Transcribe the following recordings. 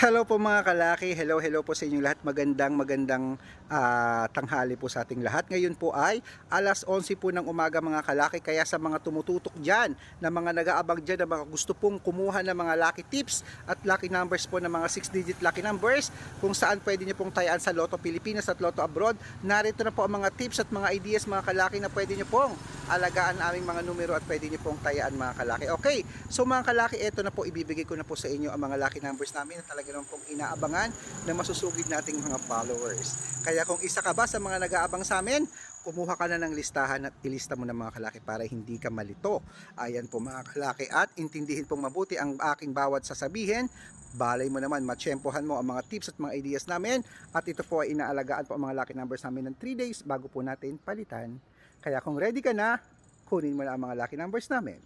Hello po mga kalaki, hello hello po sa inyo lahat. Magandang magandang ah, tanghali po sa ating lahat. Ngayon po ay alas 11 po ng umaga mga kalaki. Kaya sa mga tumututok dyan, na mga nag-aabang dyan, na mga gusto pong kumuha ng mga lucky tips at lucky numbers po ng mga 6-digit lucky numbers, kung saan pwede nyo pong tayaan sa Lotto Pilipinas at Lotto Abroad. Narito na po ang mga tips at mga ideas mga kalaki na pwede nyo pong alagaan aming mga numero at pwede nyo pong tayaan mga kalaki. Okay, so mga kalaki, ito na po ibibigay ko na po sa inyo ang mga lucky numbers namin na talaga naman pong inaabangan na masusugid nating mga followers. Kaya kung isa ka ba sa mga nag-aabang sa amin, kumuha ka na ng listahan at ilista mo na mga kalaki para hindi ka malito. Ayan po mga kalaki at intindihin pong mabuti ang aking bawat sasabihin. Balay mo naman, matsyempohan mo ang mga tips at mga ideas namin at ito po ay inaalagaan po ang mga lucky numbers namin ng 3 days bago po natin palitan. Kaya kung ready ka na, kunin mo na ang mga lucky numbers namin.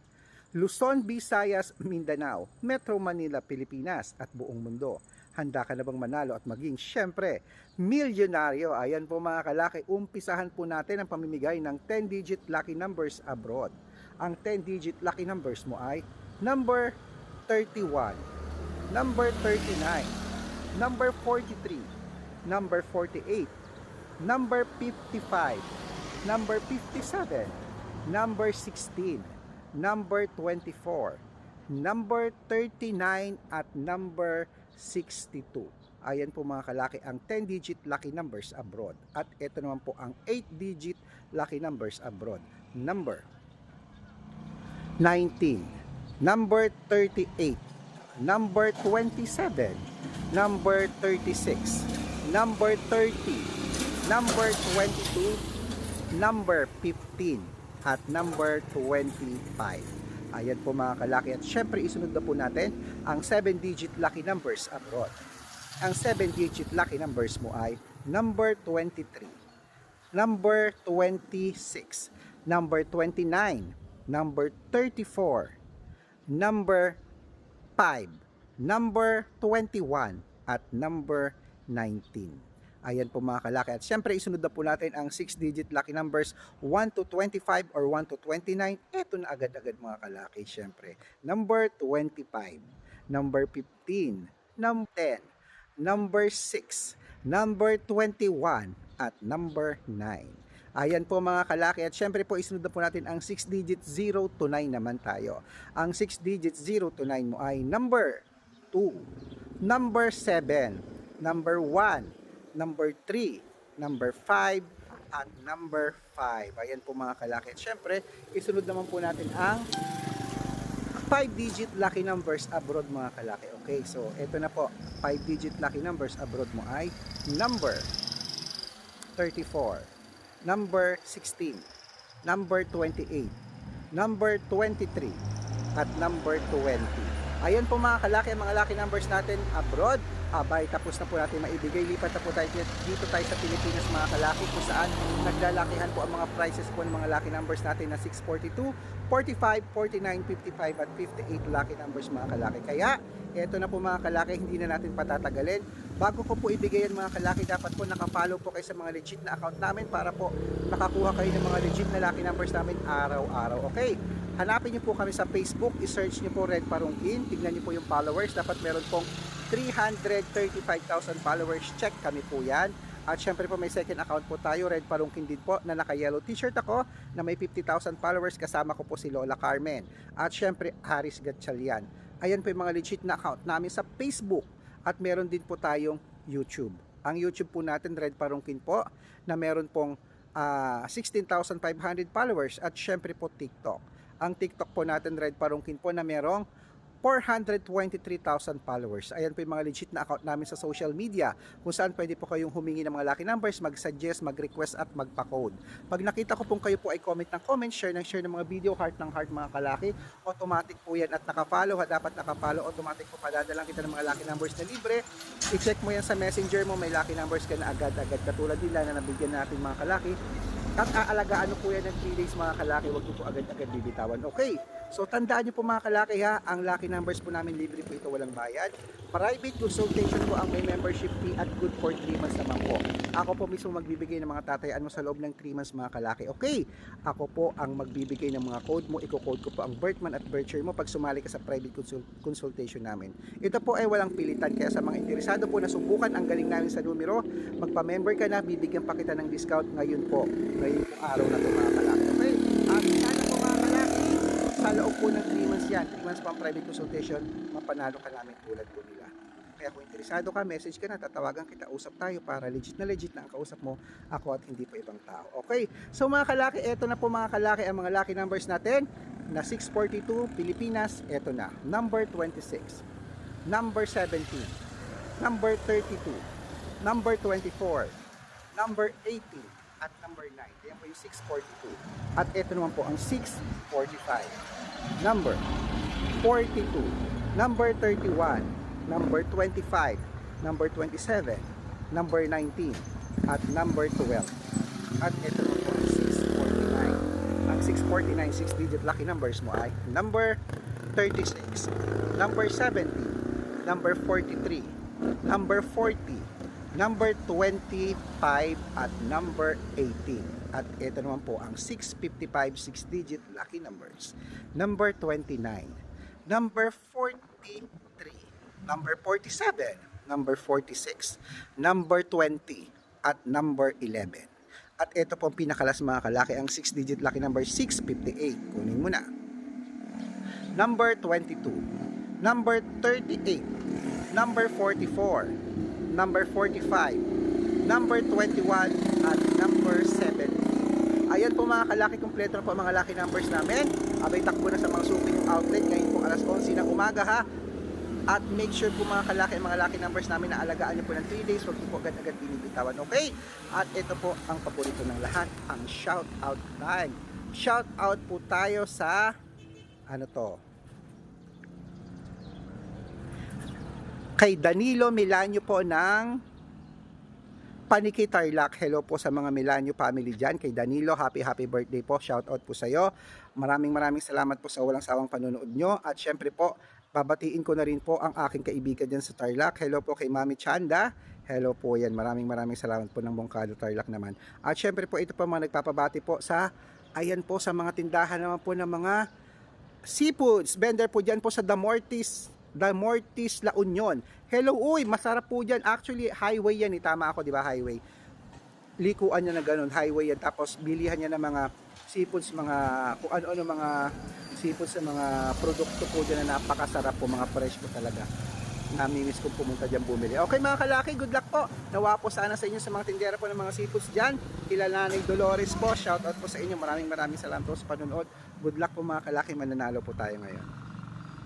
Luzon, Visayas, Mindanao, Metro Manila, Pilipinas at buong mundo. Handa ka na bang manalo at maging syempre milyonaryo? Ayan po mga kalaki, umpisahan po natin ang pamimigay ng 10-digit lucky numbers abroad. Ang 10-digit lucky numbers mo ay number 31, number 39, number 43, number 48, number 55, number 57, number 16, number 24, number 39 at number 62. Ayan po mga kalaki ang 10-digit lucky numbers abroad. At ito naman po ang 8-digit lucky numbers abroad. Number 19, number 38, number 27, number 36, number 30, number 22, number 15, at number 25. Ayan po mga kalaki. At syempre isunod na po natin ang 7-digit lucky numbers abroad. Ang 7-digit lucky numbers mo ay number 23, number 26, number 29, number 34, number 5, number 21, at number 19. Ayan po mga kalaki. At syempre isunod na po natin ang 6-digit lucky numbers 1 to 25 or 1 to 29. Ito na agad-agad mga kalaki syempre. Number 25, number 15, number 10, number 6, number 21, at number 9. Ayan po mga kalaki at syempre po isunod na po natin ang 6 digit 0 to 9 naman tayo. Ang 6 digit 0 to 9 mo ay number 2, number 7, number 1, number 3, number 5, at number 5. Ayan po mga kalaki. At syempre, isunod naman po natin ang 5-digit lucky numbers abroad mga kalaki. Okay, so ito na po. 5-digit lucky numbers abroad mo ay number 34, number 16, number 28, number 23, at number 20. Ayan po mga kalaki, ang mga lucky numbers natin abroad. Abay, tapos na po natin maibigay. Lipat na po tayo dito tayo sa Pilipinas mga kalaki kung saan naglalakihan po ang mga prices po ng mga lucky numbers natin na 642, 45, 49, 55 at 58 lucky numbers mga kalaki. Kaya, eto na po mga kalaki, hindi na natin patatagalin. Bago ko po ibigay yan mga kalaki, dapat po nakapollow po kayo sa mga legit na account namin para po nakakuha kayo ng mga legit na lucky numbers namin araw-araw. Okay? Hanapin niyo po kami sa Facebook, i-search niyo po Red Parungkin, tignan niyo po yung followers, dapat meron pong 335,000 followers, check kami po yan. At syempre po may second account po tayo, Red Parungkin din po, na naka-yellow t-shirt ako, na may 50,000 followers, kasama ko po si Lola Carmen. At syempre, Haris Gatchalian. Ayan po yung mga legit na account namin sa Facebook. At meron din po tayong YouTube. Ang YouTube po natin, Red Parungkin po, na meron pong ah, 16,500 followers. At syempre po TikTok. Ang TikTok po natin, Red Parungkin po, na merong 423,000 followers. Ayan po yung mga legit na account namin sa social media kung saan pwede po kayong humingi ng mga lucky numbers, mag-suggest, mag-request at magpa-code. Pag nakita ko pong kayo po ay comment ng comment, share ng share ng mga video, heart ng heart mga kalaki, automatic po yan at nakafollow, ha, dapat nakafollow, automatic po padadalang kita ng mga lucky numbers na libre. I-check mo yan sa messenger mo, may lucky numbers ka na agad-agad katulad nila na nabigyan natin mga kalaki. At aalagaan mo po yan ng 3 days mga kalaki, huwag po agad-agad bibitawan. Okay, So tandaan nyo po mga kalaki ha, ang lucky numbers po namin libre po ito walang bayad. Private consultation po ang may membership fee at good for 3 months naman po. Ako po mismo magbibigay ng mga tatayaan mo sa loob ng 3 months mga kalaki. Okay, ako po ang magbibigay ng mga code mo. Iko-code ko po ang birth month at birth year mo pag sumali ka sa private consul- consultation namin. Ito po ay walang pilitan kaya sa mga interesado po na subukan ang galing namin sa numero, magpa-member ka na, bibigyan pa kita ng discount ngayon po. Ngayon po araw na po mga kalaki. Okay, at sana po mga kalaki, sa loob po ng 3 months yan, 3 months pang private consultation, mapanalo ka namin tulad po nila. Kaya kung interesado ka, message ka na, tatawagan kita, usap tayo para legit na legit na ang kausap mo, ako at hindi pa ibang tao. Okay, so mga kalaki, eto na po mga kalaki ang mga lucky numbers natin. Na 642 Pilipinas, eto na. Number 26, number 17, number 32, number 24, number 18, at number 9. Ayan po yung 642. At ito naman po ang 645. Number 42, number 31, number 25, number 27, number 19, at number 12. At ito naman po ang 649. Ang 649, 6 digit lucky numbers mo ay number 36, number 70, number 43, number 40, number 25 at number 18. At ito naman po ang 655 6 digit lucky numbers. Number 29, number 43, number 47, number 46, number 20 at number 11. At ito po ang pinakalas mga kalaki ang 6 digit lucky number 658. Kunin mo na. Number 22, number 38, number 44, number 45, number 21, at number 70. Ayan po mga kalaki, kompleto na po mga lucky numbers namin. Abay takbo na sa mga suping outlet ngayon po alas 11 ng umaga ha. At make sure po mga kalaki, mga lucky numbers namin na alagaan nyo po ng 3 days, huwag po agad-agad binibitawan, okay? At ito po ang paborito ng lahat, ang shout out time. Shout out po tayo sa, ano to, kay Danilo Milanyo po ng Paniki Tarlac. Hello po sa mga Milanyo family dyan. Kay Danilo, happy happy birthday po. Shout out po sa iyo. Maraming maraming salamat po sa walang sawang panonood nyo. At syempre po, babatiin ko na rin po ang aking kaibigan dyan sa Tarlac. Hello po kay Mami Chanda. Hello po yan. Maraming maraming salamat po ng Bongkado Tarlac naman. At syempre po, ito po mga nagpapabati po sa, ayan po sa mga tindahan naman po ng mga seafoods. Vendor po dyan po sa Damortis The Mortis La Union. Hello, uy, masarap po dyan. Actually, highway yan, eh. tama ako, di ba, highway. Likuan niya na ganun, highway yan. Tapos, bilihan niya ng mga seafoods, mga, kung ano-ano mga seafoods sa mga produkto po dyan na napakasarap po, mga fresh po talaga. Namimiss kong pumunta dyan bumili. Okay mga kalaki, good luck po. Nawa po sana sa inyo sa mga tindera po ng mga seafoods dyan. Kilala ni Dolores po. Shout out po sa inyo. Maraming maraming salamat po sa panonood. Good luck po mga kalaki. Mananalo po tayo ngayon.